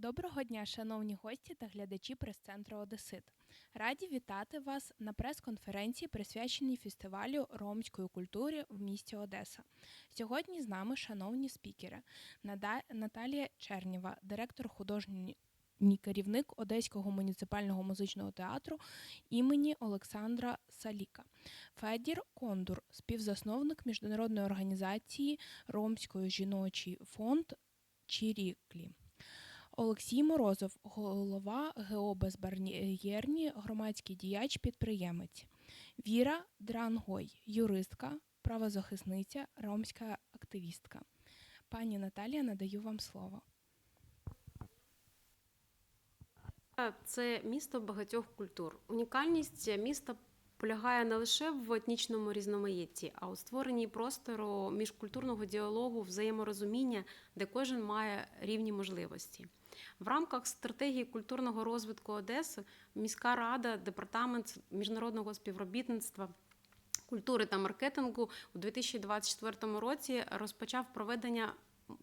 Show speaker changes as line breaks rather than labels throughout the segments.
Доброго дня, шановні гості та глядачі прес-центру Одесит. Раді вітати вас на прес-конференції, присвяченій фестивалю ромської культури в місті Одеса. Сьогодні з нами шановні спікери Наталія Чернєва, директор художній керівник Одеського муніципального музичного театру імені Олександра Саліка, Федір Кондур, співзасновник міжнародної організації Ромської жіночий фонд Чіріклі. Олексій Морозов, голова ГО Безбар'єрні, громадський діяч, підприємець. Віра Дрангой, юристка, правозахисниця, ромська активістка. Пані Наталія, надаю вам слово.
Це місто багатьох культур. Унікальність міста полягає не лише в етнічному різноманітті, а у створенні простору міжкультурного діалогу, взаєморозуміння, де кожен має рівні можливості. В рамках стратегії культурного розвитку Одеси міська рада, департамент міжнародного співробітництва. Культури та маркетингу у 2024 році розпочав проведення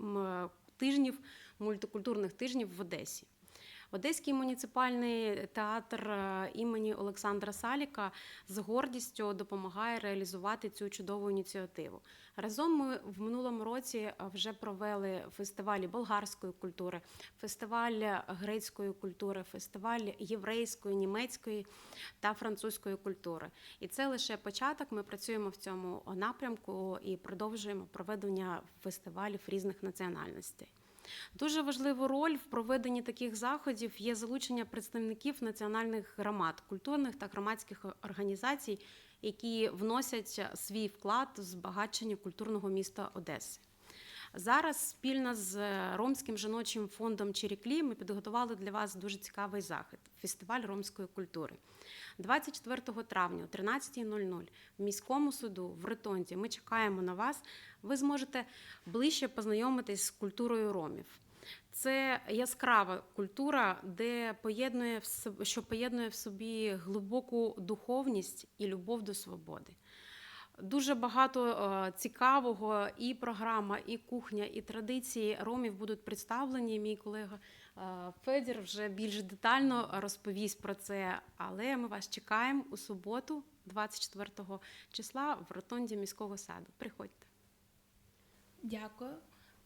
м, тижнів мультикультурних тижнів в Одесі. Одеський муніципальний театр е, імені Олександра Саліка з гордістю допомагає реалізувати цю чудову ініціативу. Разом ми в минулому році е, вже провели фестивалі болгарської культури, фестиваль грецької культури, фестиваль єврейської, німецької та французької культури. І це лише початок. Ми працюємо в цьому напрямку і продовжуємо проведення фестивалів різних національностей. Дуже важливу роль в проведенні таких заходів є залучення представників національних громад, культурних та громадських організацій, які вносять свій вклад в збагачення культурного міста Одеси. Зараз спільно з Ромським жіночим фондом Черіклі ми підготували для вас дуже цікавий захід фестиваль ромської культури. 24 травня о 13.00 в міському суду в Ретонті ми чекаємо на вас. Ви зможете ближче познайомитись з культурою ромів. Це яскрава культура, де поєднує що поєднує в собі глибоку духовність і любов до свободи. Дуже багато е, цікавого і програма, і кухня, і традиції ромів будуть представлені. Мій колега е, Федір вже більш детально розповість про це. Але ми вас чекаємо у суботу, 24 числа, в ротонді міського саду. Приходьте.
Дякую.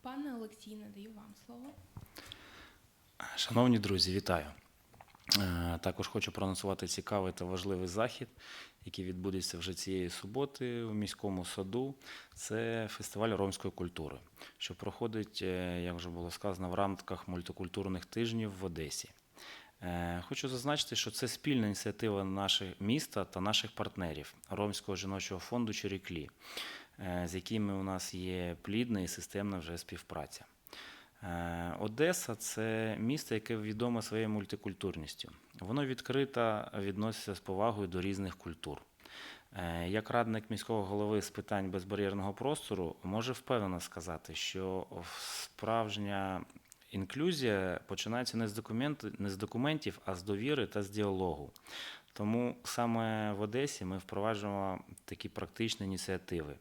Пане Олексій, надаю вам слово.
Шановні друзі, вітаю. Е, Також хочу проанонсувати цікавий та важливий захід, який відбудеться вже цієї суботи у міському саду. Це фестиваль ромської культури, що проходить, е, як вже було сказано, в рамках мультикультурних тижнів в Одесі. Е, Хочу зазначити, що це спільна ініціатива нашого міста та наших партнерів Ромського жіночого фонду Черіклі, е, з якими у нас є плідна і системна вже співпраця. Е, Одеса це місто, яке відоме своєю мультикультурністю. Воно відкрито відноситься з повагою до різних культур. Е, Як радник міського голови з питань безбар'єрного простору може впевнено сказати, що справжня інклюзія починається не з, документ, не з документів, а з довіри та з діалогу. Тому саме в Одесі ми впроваджуємо такі практичні ініціативи.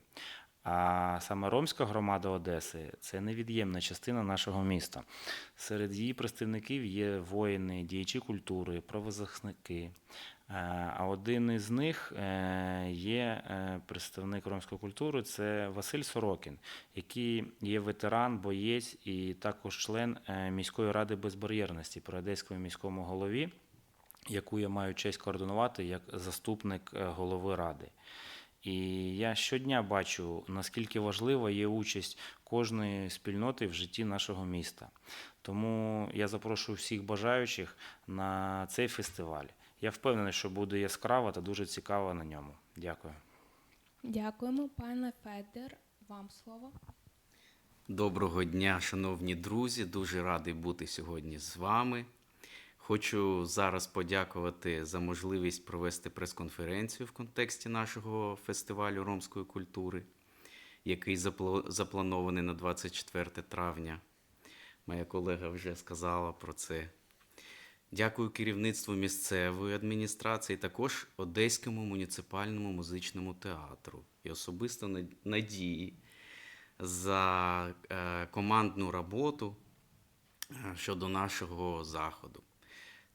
А саме ромська громада Одеси це невід'ємна частина нашого міста. Серед її представників є воїни, діячі культури, правозахисники. Е, А один із них е, є е, представник ромської культури, це Василь Сорокін, який є ветеран, боєць і також член міської ради безбар'єрності при одеському міському голові, яку я маю честь координувати як заступник голови ради. І я щодня бачу, наскільки важлива є участь кожної спільноти в житті нашого міста. Тому я запрошую всіх бажаючих на цей фестиваль. Я впевнений, що буде яскраво та дуже цікаво на ньому. Дякую.
Дякуємо, пане Федір. Вам слово.
Доброго дня, шановні друзі. Дуже радий бути сьогодні з вами. Хочу зараз подякувати за можливість провести прес-конференцію в контексті нашого фестивалю ромської культури, який запланований на 24 травня. Моя колега вже сказала про це. Дякую керівництву місцевої адміністрації, також Одеському муніципальному музичному театру і особисто Надії за е, командну роботу е, щодо нашого заходу.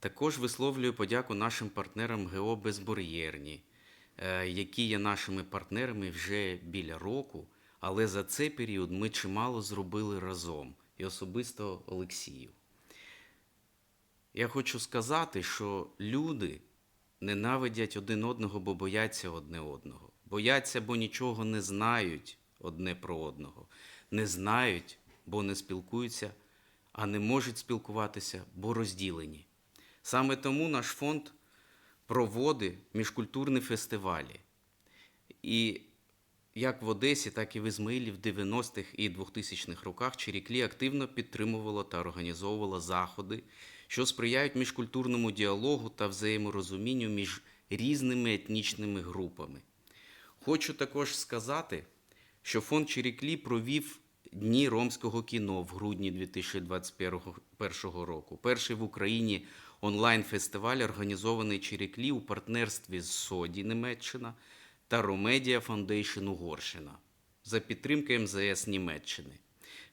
Також висловлюю подяку нашим партнерам ГО Безбар'єрні, е, які є нашими партнерами вже біля року, але за цей період ми чимало зробили разом, і особисто Олексію. Я хочу сказати, що люди ненавидять один одного, бо бояться одне одного. Бояться, бо нічого не знають одне про одного. Не знають, бо не спілкуються, а не можуть спілкуватися, бо розділені. Саме тому наш фонд проводить міжкультурні фестивалі. І як в Одесі, так і в Ізмаїлі в 90-х і 2000-х роках Чиріклі активно підтримувала та організовувала заходи, що сприяють міжкультурному діалогу та взаєморозумінню між різними етнічними групами. Хочу також сказати, що фонд Чиріклі провів Дні ромського кіно в грудні 2021 року. Перший в Україні онлайн-фестиваль, організований Чиріклі у партнерстві з Соді Німеччина та Ромедіа Фондейшн Угорщина за підтримки МЗС Німеччини.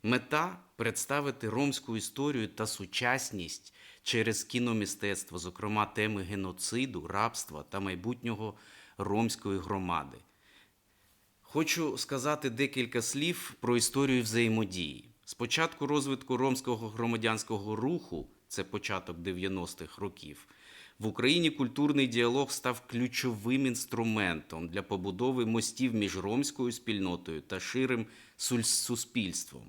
Мета представити ромську історію та сучасність через кіномистецтво, зокрема теми геноциду, рабства та майбутнього ромської громади. Хочу сказати декілька слів про історію взаємодії. Спочатку розвитку ромського громадянського руху, це початок 90-х років, в Україні культурний діалог став ключовим інструментом для побудови мостів між ромською спільнотою та ширим суспільством.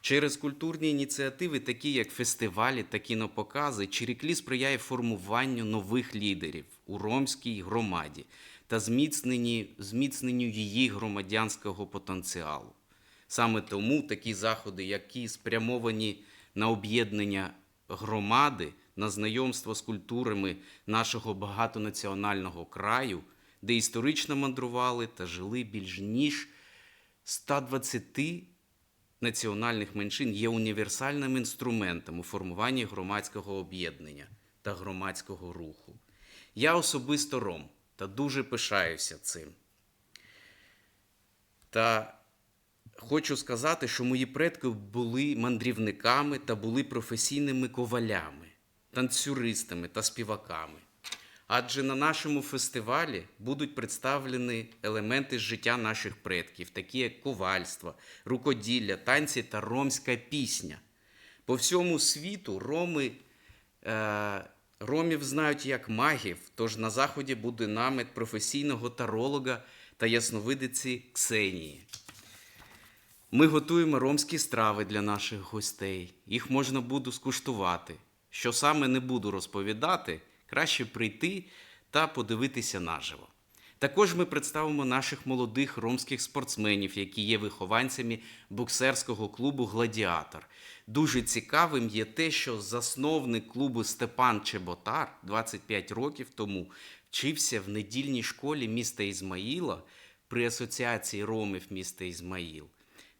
Через культурні ініціативи, такі як фестивалі та кінопокази, Чиріклі сприяє формуванню нових лідерів у ромській громаді та зміцненню її громадянського потенціалу. Саме тому такі заходи, які спрямовані на об'єднання громади, на знайомство з культурами нашого багатонаціонального краю, де історично мандрували та жили більш ніж 120 національних меншин є універсальним інструментом у формуванні громадського об'єднання та громадського руху. Я особисто ром та дуже пишаюся цим. Та хочу сказати, що мої предки були мандрівниками та були професійними ковалями, танцюристами та співаками. Адже на нашому фестивалі будуть представлені елементи життя наших предків, такі як ковальство, рукоділля, танці та ромська пісня. По всьому світу роми, е, ромів знають як магів, тож на заході буде намет професійного таролога та ясновидиці Ксенії. Ми готуємо ромські страви для наших гостей. Їх можна буде скуштувати. Що саме не буду розповідати, краще прийти та подивитися наживо. Також ми представимо наших молодих ромських спортсменів, які є вихованцями боксерського клубу Гладіатор. Дуже цікавим є те, що засновник клубу Степан Чеботар 25 років тому вчився в недільній школі міста Ізмаїла при асоціації ромів міста Ізмаїл,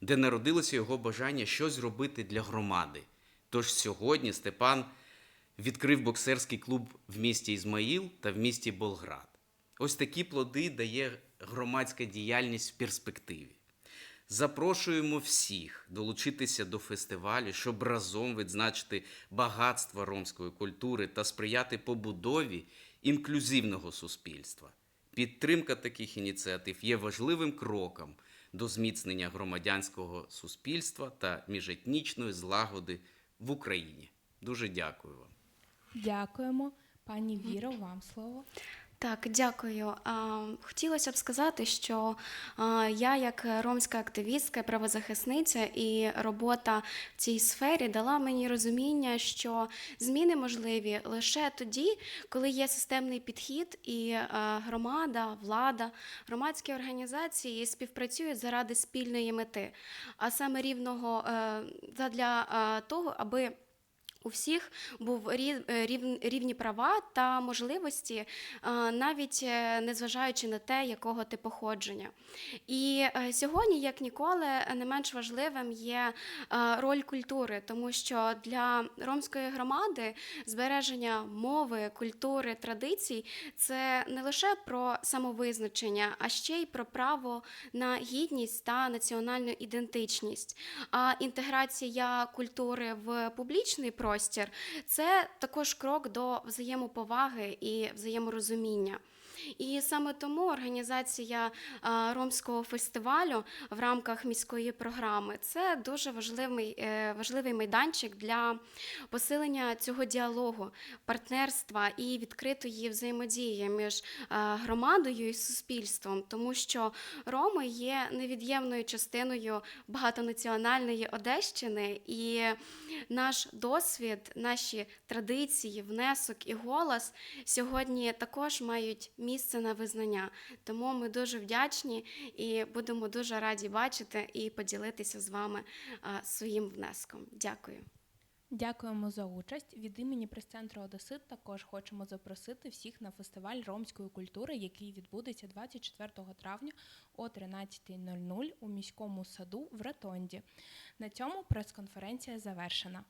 де народилося його бажання щось робити для громади. Тож сьогодні Степан відкрив боксерський клуб в місті Ізмаїл та в місті Болград. Ось такі плоди дає громадська діяльність в перспективі. Запрошуємо всіх долучитися до фестивалю, щоб разом відзначити багатство ромської культури та сприяти побудові інклюзивного суспільства. Підтримка таких ініціатив є важливим кроком до зміцнення громадянського суспільства та міжетнічної злагоди в Україні. Дуже дякую вам.
Дякуємо. Пані Віро, вам слово.
Так, дякую. Хотілося б сказати, що я, як ромська активістка, правозахисниця, і робота в цій сфері дала мені розуміння, що зміни можливі лише тоді, коли є системний підхід, і громада, влада, громадські організації співпрацюють заради спільної мети, а саме рівного е, задля того, аби у всіх був е, рівні права та можливості, е, навіть е, незважаючи на те, якого ти походження. І сьогодні, як ніколи, не менш важливим є роль культури, тому що для ромської громади збереження мови, культури, традицій це не лише про самовизначення, а ще й про право на гідність та національну ідентичність. А інтеграція культури в публічний простір це також крок до взаємоповаги і взаєморозуміння. І саме тому організація ромського фестивалю в рамках міської програми це дуже важливий, е, важливий майданчик для посилення цього діалогу, партнерства і відкритої взаємодії між громадою і суспільством, тому що Роми є невід'ємною частиною багатонаціональної Одещини, і наш досвід, наші традиції, внесок і голос сьогодні також мають місце на визнання. Тому ми дуже вдячні і будемо дуже раді бачити і поділитися з вами е, своїм внеском. Дякую.
Дякуємо за участь. Від імені прес-центру Одесит також хочемо запросити всіх на фестиваль ромської культури, який відбудеться 24 травня о 13.00 у міському саду в Ротонді. На цьому прес-конференція завершена.